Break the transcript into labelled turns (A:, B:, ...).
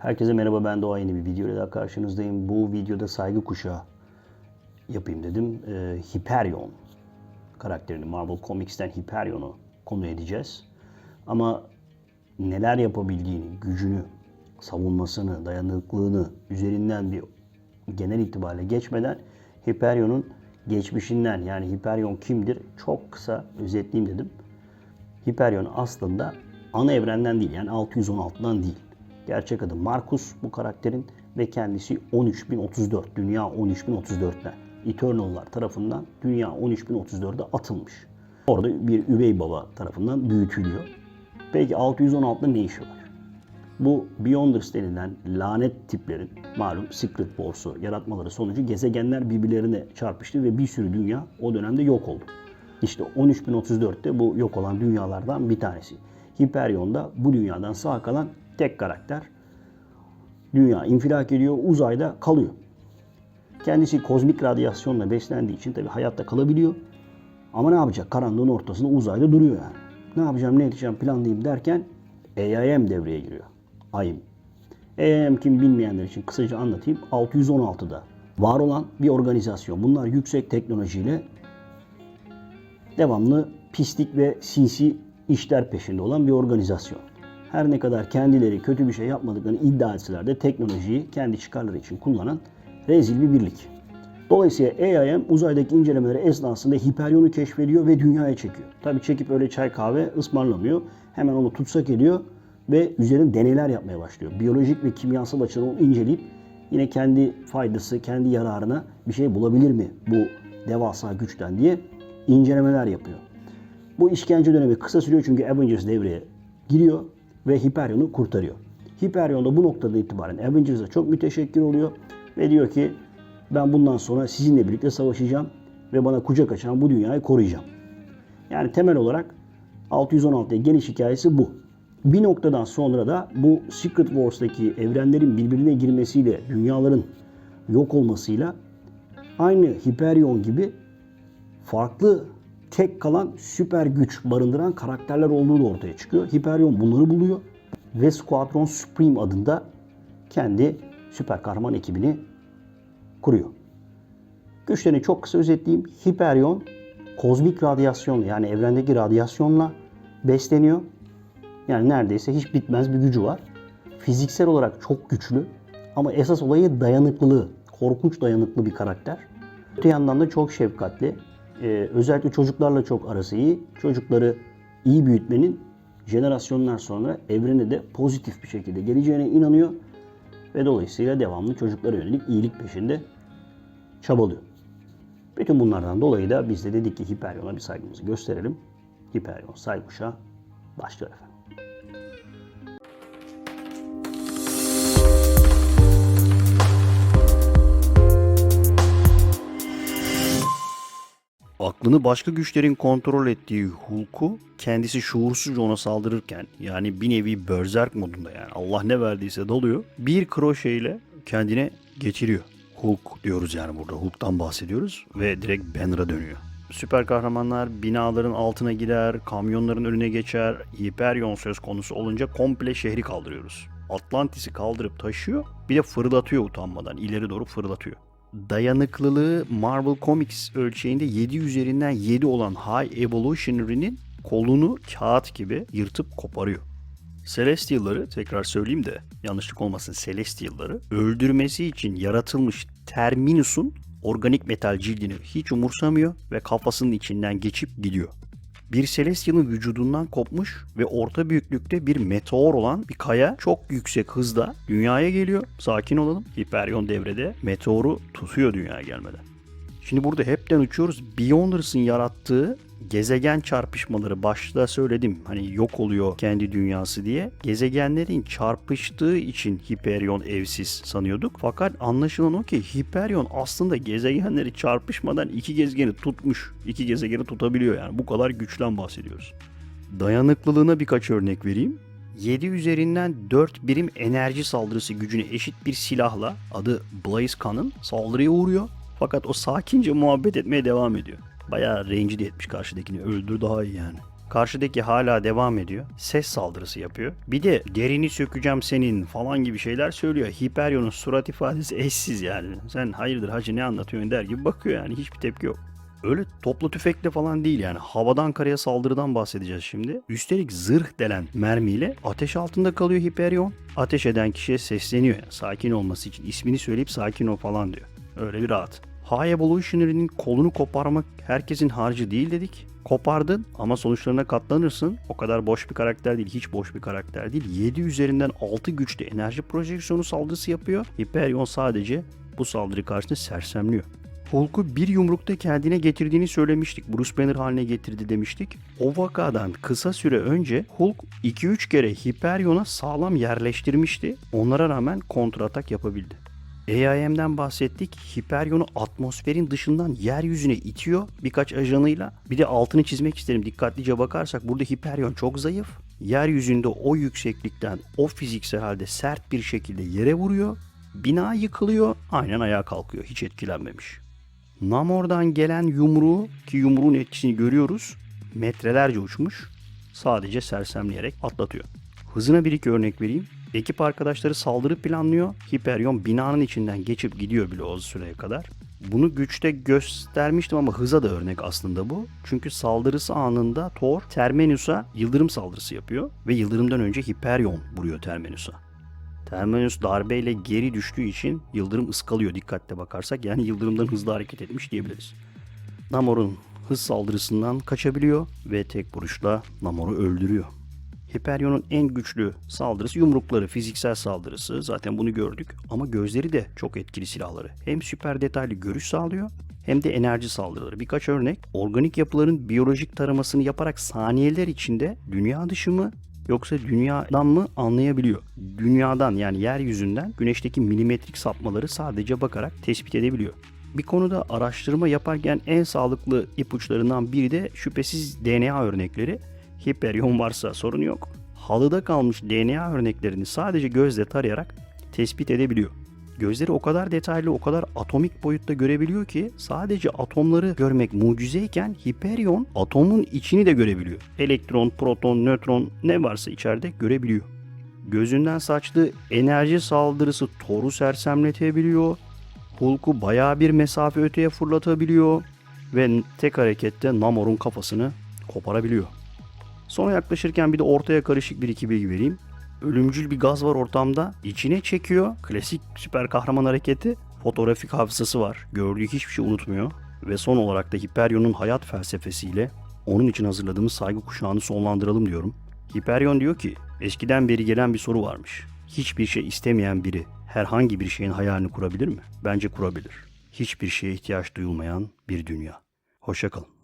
A: Herkese merhaba ben Doğa yeni bir video ile daha karşınızdayım. Bu videoda saygı kuşağı yapayım dedim. Ee, Hyperion karakterini Marvel Comics'ten Hyperion'u konu edeceğiz. Ama neler yapabildiğini, gücünü, savunmasını, dayanıklılığını üzerinden bir genel itibariyle geçmeden Hyperion'un geçmişinden yani Hyperion kimdir çok kısa özetleyeyim dedim. Hyperion aslında ana evrenden değil yani 616'dan değil. Gerçek adı Marcus bu karakterin ve kendisi 13034. Dünya 13034'ten. Eternal'lar tarafından Dünya 13034'e atılmış. Orada bir üvey baba tarafından büyütülüyor. Peki 616'da ne işi var? Bu Beyonders denilen lanet tiplerin malum Secret Wars'u yaratmaları sonucu gezegenler birbirlerine çarpıştı ve bir sürü dünya o dönemde yok oldu. İşte 13034'te bu yok olan dünyalardan bir tanesi. Hyperion'da bu dünyadan sağ kalan tek karakter. Dünya infilak ediyor, uzayda kalıyor. Kendisi kozmik radyasyonla beslendiği için tabii hayatta kalabiliyor. Ama ne yapacak? Karanlığın ortasında uzayda duruyor yani. Ne yapacağım, ne edeceğim planlayayım derken AIM devreye giriyor. AIM. AIM kim bilmeyenler için kısaca anlatayım. 616'da var olan bir organizasyon. Bunlar yüksek teknolojiyle devamlı pislik ve sinsi işler peşinde olan bir organizasyon. Her ne kadar kendileri kötü bir şey yapmadıklarını iddia etseler de teknolojiyi kendi çıkarları için kullanan rezil bir birlik. Dolayısıyla AIM uzaydaki incelemeleri esnasında Hyperion'u keşfediyor ve dünyaya çekiyor. Tabii çekip öyle çay kahve ısmarlamıyor. Hemen onu tutsak ediyor ve üzerine deneyler yapmaya başlıyor. Biyolojik ve kimyasal açıdan onu inceleyip yine kendi faydası, kendi yararına bir şey bulabilir mi bu devasa güçten diye incelemeler yapıyor. Bu işkence dönemi kısa sürüyor çünkü Avengers devreye giriyor ve Hyperion'u kurtarıyor. Hyperion da bu noktada itibaren Avengers'a çok müteşekkir oluyor ve diyor ki ben bundan sonra sizinle birlikte savaşacağım ve bana kucak açan bu dünyayı koruyacağım. Yani temel olarak 616'ya geniş hikayesi bu. Bir noktadan sonra da bu Secret Wars'taki evrenlerin birbirine girmesiyle, dünyaların yok olmasıyla aynı Hyperion gibi farklı tek kalan süper güç barındıran karakterler olduğu da ortaya çıkıyor. Hyperion bunları buluyor ve Squadron Supreme adında kendi süper kahraman ekibini kuruyor. Güçlerini çok kısa özetleyeyim. Hyperion kozmik radyasyon yani evrendeki radyasyonla besleniyor. Yani neredeyse hiç bitmez bir gücü var. Fiziksel olarak çok güçlü ama esas olayı dayanıklılığı. Korkunç dayanıklı bir karakter. Öte yandan da çok şefkatli. Ee, özellikle çocuklarla çok arası iyi. Çocukları iyi büyütmenin jenerasyonlar sonra evrene de pozitif bir şekilde geleceğine inanıyor. Ve dolayısıyla devamlı çocuklara yönelik iyilik peşinde çabalıyor. Bütün bunlardan dolayı da biz de dedik ki Hyperion'a bir saygımızı gösterelim. Hyperion saygışa başlıyor efendim. Aklını başka güçlerin kontrol ettiği Hulk'u kendisi şuursuzca ona saldırırken yani bir nevi berserk modunda yani Allah ne verdiyse dalıyor. Bir kroşe ile kendine geçiriyor. Hulk diyoruz yani burada. Hulk'tan bahsediyoruz ve direkt Banner'a dönüyor. Süper kahramanlar binaların altına gider, kamyonların önüne geçer. Hyperion söz konusu olunca komple şehri kaldırıyoruz. Atlantis'i kaldırıp taşıyor, bir de fırlatıyor utanmadan. ileri doğru fırlatıyor. Dayanıklılığı Marvel Comics ölçeğinde 7 üzerinden 7 olan High Evolutionary'nin kolunu kağıt gibi yırtıp koparıyor. Celestial'ları tekrar söyleyeyim de yanlışlık olmasın Celestial'ları öldürmesi için yaratılmış Terminus'un organik metal cildini hiç umursamıyor ve kafasının içinden geçip gidiyor. Bir Celestial'ın vücudundan kopmuş ve orta büyüklükte bir meteor olan bir kaya çok yüksek hızda dünyaya geliyor. Sakin olalım. Hyperion devrede meteoru tutuyor dünyaya gelmeden. Şimdi burada hepten uçuyoruz. Beyonders'ın yarattığı gezegen çarpışmaları başta söyledim. Hani yok oluyor kendi dünyası diye. Gezegenlerin çarpıştığı için Hyperion evsiz sanıyorduk. Fakat anlaşılan o ki Hyperion aslında gezegenleri çarpışmadan iki gezegeni tutmuş. iki gezegeni tutabiliyor yani. Bu kadar güçten bahsediyoruz. Dayanıklılığına birkaç örnek vereyim. 7 üzerinden 4 birim enerji saldırısı gücüne eşit bir silahla adı Blaze Cannon saldırıya uğruyor. Fakat o sakince muhabbet etmeye devam ediyor. Bayağı rencide etmiş karşıdakini. Öldür daha iyi yani. Karşıdaki hala devam ediyor. Ses saldırısı yapıyor. Bir de derini sökeceğim senin falan gibi şeyler söylüyor. Hiperion'un surat ifadesi eşsiz yani. Sen hayırdır hacı ne anlatıyorsun der gibi bakıyor yani. Hiçbir tepki yok. Öyle toplu tüfekle falan değil yani. Havadan karaya saldırıdan bahsedeceğiz şimdi. Üstelik zırh delen mermiyle ateş altında kalıyor Hyperion. Ateş eden kişiye sesleniyor. Yani sakin olması için ismini söyleyip sakin ol falan diyor. Öyle bir rahat. High Evolutionary'nin kolunu koparmak herkesin harcı değil dedik. Kopardın ama sonuçlarına katlanırsın. O kadar boş bir karakter değil, hiç boş bir karakter değil. 7 üzerinden 6 güçlü enerji projeksiyonu saldırısı yapıyor. Hyperion sadece bu saldırı karşısında sersemliyor. Hulk'u bir yumrukta kendine getirdiğini söylemiştik. Bruce Banner haline getirdi demiştik. O vakadan kısa süre önce Hulk 2-3 kere Hyperion'a sağlam yerleştirmişti. Onlara rağmen kontratak yapabildi. AIM'den bahsettik. Hyperion'u atmosferin dışından yeryüzüne itiyor birkaç ajanıyla. Bir de altını çizmek isterim. Dikkatlice bakarsak burada Hyperion çok zayıf. Yeryüzünde o yükseklikten o fiziksel halde sert bir şekilde yere vuruyor. Bina yıkılıyor. Aynen ayağa kalkıyor. Hiç etkilenmemiş. Namor'dan gelen yumruğu ki yumruğun etkisini görüyoruz. Metrelerce uçmuş. Sadece sersemleyerek atlatıyor. Hızına bir iki örnek vereyim. Ekip arkadaşları saldırı planlıyor. Hyperion binanın içinden geçip gidiyor bile o süreye kadar. Bunu güçte göstermiştim ama hıza da örnek aslında bu. Çünkü saldırısı anında Thor Terminus'a yıldırım saldırısı yapıyor ve yıldırımdan önce Hyperion vuruyor Terminus'a. Terminus darbeyle geri düştüğü için yıldırım ıskalıyor dikkatle bakarsak. Yani yıldırımdan hızlı hareket etmiş diyebiliriz. Namor'un hız saldırısından kaçabiliyor ve tek vuruşla Namor'u öldürüyor. Hyperion'un en güçlü saldırısı yumrukları, fiziksel saldırısı. Zaten bunu gördük. Ama gözleri de çok etkili silahları. Hem süper detaylı görüş sağlıyor hem de enerji saldırıları. Birkaç örnek. Organik yapıların biyolojik taramasını yaparak saniyeler içinde dünya dışı mı yoksa dünyadan mı anlayabiliyor. Dünyadan yani yeryüzünden güneşteki milimetrik sapmaları sadece bakarak tespit edebiliyor. Bir konuda araştırma yaparken en sağlıklı ipuçlarından biri de şüphesiz DNA örnekleri. Hyperion varsa sorun yok. Halıda kalmış DNA örneklerini sadece gözle tarayarak tespit edebiliyor. Gözleri o kadar detaylı, o kadar atomik boyutta görebiliyor ki sadece atomları görmek mucizeyken Hyperion atomun içini de görebiliyor. Elektron, proton, nötron ne varsa içeride görebiliyor. Gözünden saçtığı enerji saldırısı Thor'u sersemletebiliyor. Hulk'u bayağı bir mesafe öteye fırlatabiliyor ve tek harekette Namor'un kafasını koparabiliyor. Sona yaklaşırken bir de ortaya karışık bir iki bilgi vereyim. Ölümcül bir gaz var ortamda. İçine çekiyor. Klasik süper kahraman hareketi. Fotoğrafik hafızası var. Gördüğü hiçbir şey unutmuyor. Ve son olarak da Hyperion'un hayat felsefesiyle onun için hazırladığımız saygı kuşağını sonlandıralım diyorum. Hyperion diyor ki eskiden beri gelen bir soru varmış. Hiçbir şey istemeyen biri herhangi bir şeyin hayalini kurabilir mi? Bence kurabilir. Hiçbir şeye ihtiyaç duyulmayan bir dünya. Hoşçakalın.